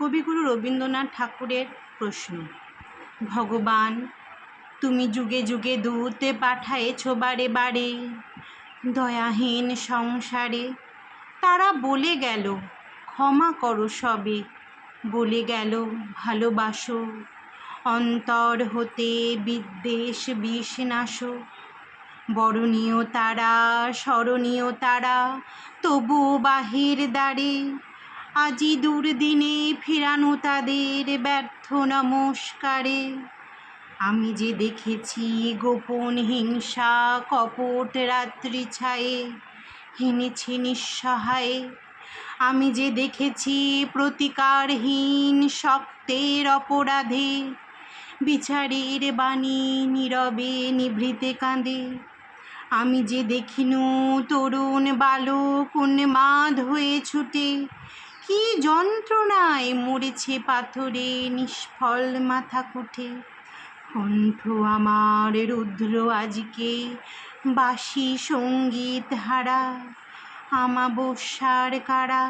কবিগুরু রবীন্দ্রনাথ ঠাকুরের প্রশ্ন, ভগবান, তুমি যুগে যুগে দূতে পাঠায়েছ বারে বারে, দয়াহীন সংসারে। তারা বলে গেল, ক্ষমা করো সবে। বলে গেল, ভালোবাসো। অন্তর হতে বিদ্বেষ বিষ নাশো বরণীয় তারা, স্মরণীয় তারা, তবু বাহির দ্বারে। আজি দুর্দিনে ফিরানো তাদের ব্যর্থ নমস্কারে। আমি যে দেখেছি গোপন হিংসা কপট রাত্রি ছায়ে, হেনেছে নিঃসহায়ে। আমি যে দেখেছি প্রতিকারহীন শক্তের অপরাধে, বিচারের বাণী নীরবে নিভৃতে কাঁদে। আমি যে দেখিনু তরুণ বালক উন্মাদ হয়ে ছুটে কি যন্ত্রণায় মরেছে পাথরে নিষ্ফল মাথা কুঠে কণ্ঠ আমার রুদ্র আজকে বাসি সংগীত হারা, আমাবস্যার কারা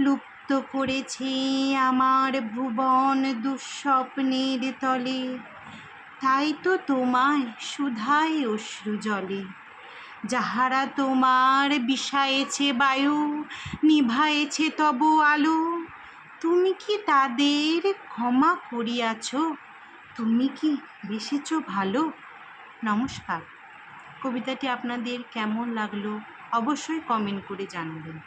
লুপ্ত করেছে আমার ভুবন দুঃস্বপ্নের তলে। তাই তো তোমায় সুধায় অশ্রু জলে যাহারা তোমার বিষায়েছে বায়ু, নিভায়েছে তব আলো, তুমি কি তাদের ক্ষমা করিয়াছ? তুমি কি বেসেছ ভালো? নমস্কার। কবিতাটি আপনাদের কেমন লাগল অবশ্যই কমেন্ট করে জানাবেন।